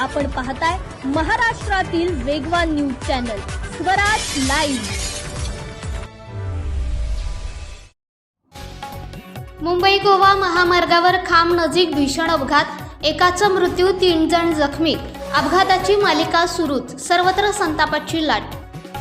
आपण पाहताय महाराष्ट्रातील वेगवान news channel Swaraj live. Mumbai Goa महामार्गावर खांब नजीक भीषण अपघात एकाचा मृत्यू तीन जण जखमी. अपघाताची मालिका सुरूच सर्वत्र संतापाची लाट.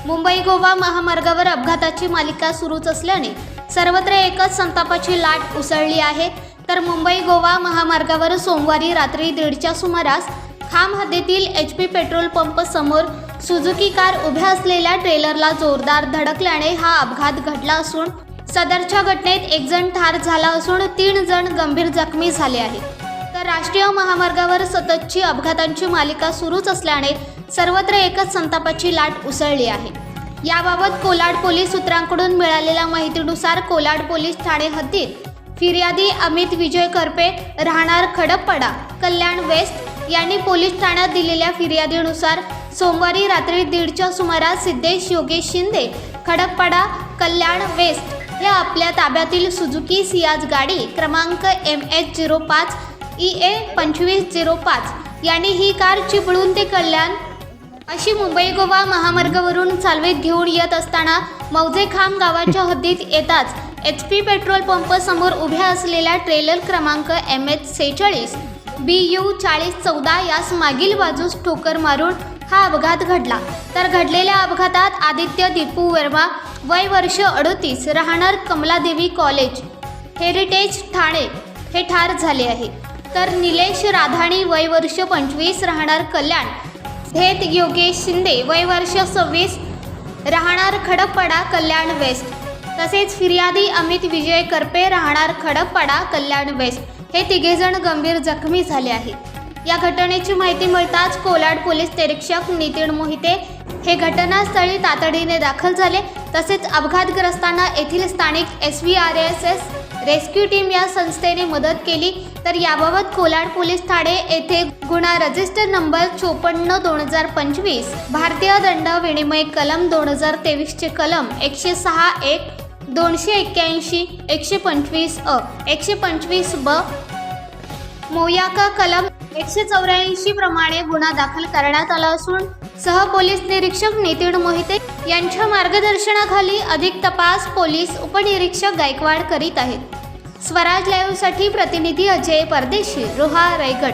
मुंबई गोवा महामार्गावर अपघाताची मालिका सुरूच असल्याने सर्वत्र एकच संतापाची लाट उसळली आहे. तर मुंबई गोवा महामार्गावर सोमवारी रात्री दीडच्या सुमारास खाम हद्दीतील एच पी पेट्रोल पंप समोर सुझुकी कार उभ्या असलेल्या ट्रेलरला जोरदार धडकल्याने हा अपघात घडला असून सदरच्या घटनेत एक जण ठार झाला असून तीन जण गंभीर जखमी झाले आहेत. तर राष्ट्रीय महामार्गावर सततची अपघातांची मालिका सुरूच असल्याने सर्वत्र एकच संतापाची लाट उसळली आहे. याबाबत कोलाड पोलीस सूत्रांकडून मिळालेल्या माहितीनुसार कोलाड पोलीस ठाणे हद्दीत फिर्यादी अमित विजय करपे राहणार खडकपाडा कल्याण वेस्ट यांनी पोलीस ठाण्यात दिलेल्या फिर्यादीनुसार सोमवारी रात्री दीडच्या सुमारास सिद्धेश योगेश शिंदे खडकपाडा कल्याण वेस्ट या आपल्या ताब्यातील सुझुकी सियाज गाडी क्रमांक एम एच झिरो पाच ई ए पंचवीस झिरो पाच यांनी ही कार चिपळून ते कल्याण अशी मुंबई गोवा महामार्गावरून चालवीत घेऊन येत असताना मौजे खांब गावाच्या हद्दीत येताच एच पी पेट्रोल पंप समोर उभ्या असलेल्या ट्रेलर क्रमांक एम एच सेहेचाळीस बी यू चाळीस चौदा यास मागील बाजूस ठोकर मारून हा अपघात घडला. तर घडलेल्या अपघातात आदित्य दीपू वर्मा वय वर्ष अडतीस राहणार कमलादेवी कॉलेज हेरिटेज ठाणे हे ठार झाले आहे. तर निलेश राधाणी वय वर्ष पंचवीस राहणार कल्याण हेत योगेश शिंदे वय वर्ष सव्वीस राहणार खडकपाडा कल्याण वेस्ट. तसेच फिर्यादी अमित विजय करपे राहणार खडकपाडा कल्याण वेस्ट. हे तिघेजण गंभीर जखमी झाले आहेत. या घटनेची माहिती मिळताच कोलाड पोलीस निरीक्षक नितीन मोहिते हे घटनास्थळी तातडीने दाखल झाले. तसेच अपघातग्रस्तांना येथील स्थानिक S V R S S rescue team या संस्थेने मदत केली. तर याबाबत कोलाड पोलीस ठाणे येथे गुन्हा रजिस्टर नंबर चोपन्न दोन हजार पंचवीस भारतीय दंड विनिमय कलम दोन हजार तेवीसचे कलम एकशे सहा एक दोनशे एक्क्याऐंशी एकशे पंचवीस अ एकशे पंचवीस ब मोयाका कलम एकशे चौऱ्याऐंशी प्रमाणे गुन्हा दाखल करण्यात आला असून सह पोलीस निरीक्षक नितीन मोहिते यांच्या मार्गदर्शनाखाली अधिक तपास पोलीस उपनिरीक्षक गायकवाड करीत आहेत. स्वराज लाईव्हसाठी प्रतिनिधी अजय परदेशी रोहा रायगड.